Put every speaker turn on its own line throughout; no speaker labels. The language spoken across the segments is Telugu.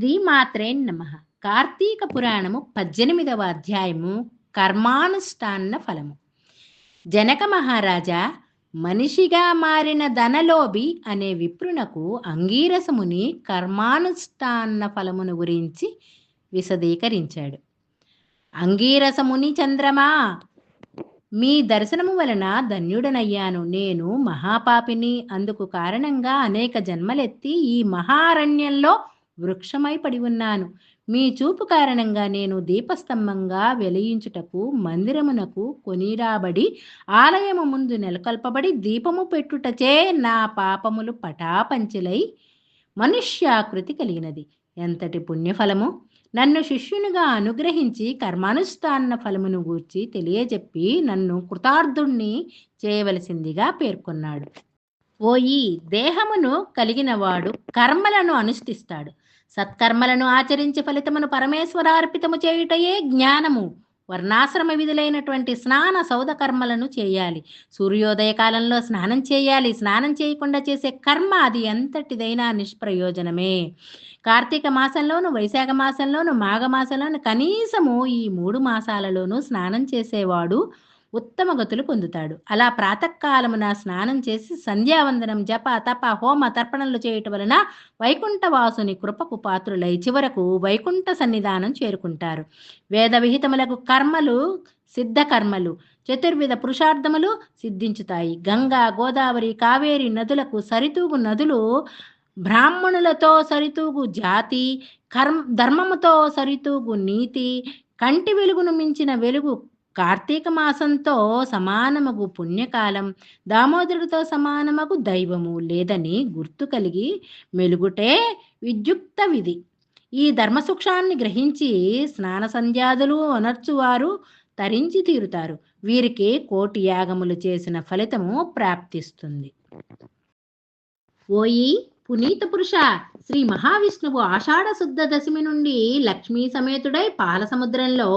శ్రీమాత్రే నమ. కార్తీక పురాణము పద్దెనిమిదవ అధ్యాయము కర్మానుష్ఠాన ఫలము. జనక మహారాజా మనిషిగా మారిన ధనలోభి అనే విప్రునకు అంగీరసముని కర్మానుష్ఠాన ఫలమును గురించి విశదీకరించాడు. అంగీరసముని చంద్రమా మీ దర్శనము వలన ధన్యుడనయ్యాను. నేను మహాపాపిని అందుకు కారణంగా అనేక జన్మలెత్తి ఈ మహారణ్యంలో వృక్షమై పడి ఉన్నాను. మీ చూపు కారణంగా నేను దీపస్తంభంగా వెలియించుటకు మందిరమునకు కొనిరాబడి ఆలయము ముందు నెలకొల్పబడి దీపము పెట్టుటచే నా పాపములు పటాపంచలై మనుష్యాకృతి కలిగినది. ఎంతటి పుణ్యఫలము? నన్ను శిష్యునిగా అనుగ్రహించి కర్మానుష్ఠాన ఫలమును గూర్చి తెలియజెప్పి నన్ను కృతార్థుణ్ణి చేయవలసిందిగా పేర్కొన్నాడు. ఓ ఈ దేహమును కలిగినవాడు కర్మలను అనుష్ఠిస్తాడు. సత్కర్మలను ఆచరించి ఫలితమును పరమేశ్వరార్పితము చేయుటయే జ్ఞానము. వర్ణాశ్రమ విధులైనటువంటి స్నాన సౌద కర్మలను చేయాలి. సూర్యోదయ కాలంలో స్నానం చేయాలి. స్నానం చేయకుండా చేసే కర్మ అది ఎంతటిదైనా నిష్ప్రయోజనమే. కార్తీక మాసంలోను వైశాఖ మాసంలోను మాఘమాసంలోను కనీసము ఈ మూడు మాసాలలోనూ స్నానం చేసేవాడు ఉత్తమ గతులు పొందుతాడు. అలా ప్రాతకాలమున స్నానం చేసి సంధ్యావందనం జప తప హోమ తర్పణలు చేయటం వలన వైకుంఠవాసుని కృపకు పాత్రులై చివరకు వైకుంఠ సన్నిధానం చేరుకుంటారు. వేద విహితములకు కర్మలు సిద్ధ కర్మలు చతుర్విధ పురుషార్థములు సిద్ధించుతాయి. గంగా గోదావరి కావేరి నదులకు సరితూగు నదులు బ్రాహ్మణులతో సరితూగు జాతి కర్మ ధర్మముతో సరితూగు నీతి కంటి వెలుగును మించిన వెలుగు కార్తీక మాసంతో సమానమగు పుణ్యకాలం దామోదరుడితో సమానమగు దైవము లేదని గుర్తు కలిగి మెలుగుటే విద్యుక్త విధి. ఈ ధర్మసూక్షాన్ని గ్రహించి స్నాన సంధ్యాదులు అనర్చువారు తరించి తీరుతారు. వీరికి కోటి యాగములు చేసిన ఫలితము ప్రాప్తిస్తుంది. ఓయి పునీత పురుష! శ్రీ మహావిష్ణువు ఆషాఢ శుద్ధ దశమి నుండి లక్ష్మీ సమేతుడై పాల సముద్రంలో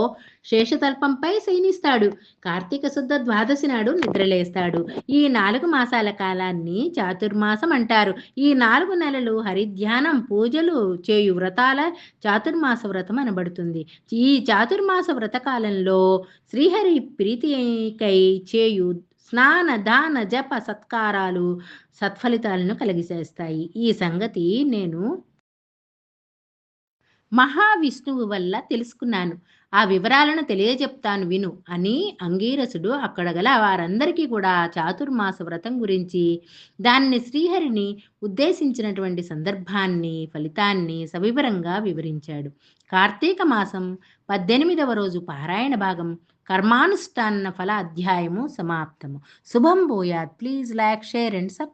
శేషతల్పంపై శయనిస్తాడు. కార్తీక శుద్ధ ద్వాదశి నాడు నిద్రలేస్తాడు. ఈ నాలుగు మాసాల కాలాన్ని చాతుర్మాసం అంటారు. ఈ నాలుగు నెలలు హరిధ్యానం పూజలు చేయు వ్రతాల చాతుర్మాస వ్రతం అనబడుతుంది. ఈ చాతుర్మాస వ్రత కాలంలో శ్రీహరి ప్రీతికై చేయు స్నాన దాన జప సత్కారాలు సత్ఫలితాలను కలిగిసేస్తాయి. ఈ సంగతి నేను మహావిష్ణువు వల్ల తెలుసుకున్నాను. ఆ వివరాలను తెలియజెప్తాను విను అని అంగీరసుడు అక్కడ గల వారందరికీ కూడా చాతుర్మాస వ్రతం గురించి దానిని శ్రీహరిని ఉద్దేశించినటువంటి సందర్భాన్ని ఫలితాన్ని సవివరంగా వివరించాడు. కార్తీక మాసం పద్దెనిమిదవ రోజు పారాయణ భాగం కర్మానుష్ఠాన ఫల అధ్యాయము సమాప్తము. శుభం బోయాత్ please like share and subscribe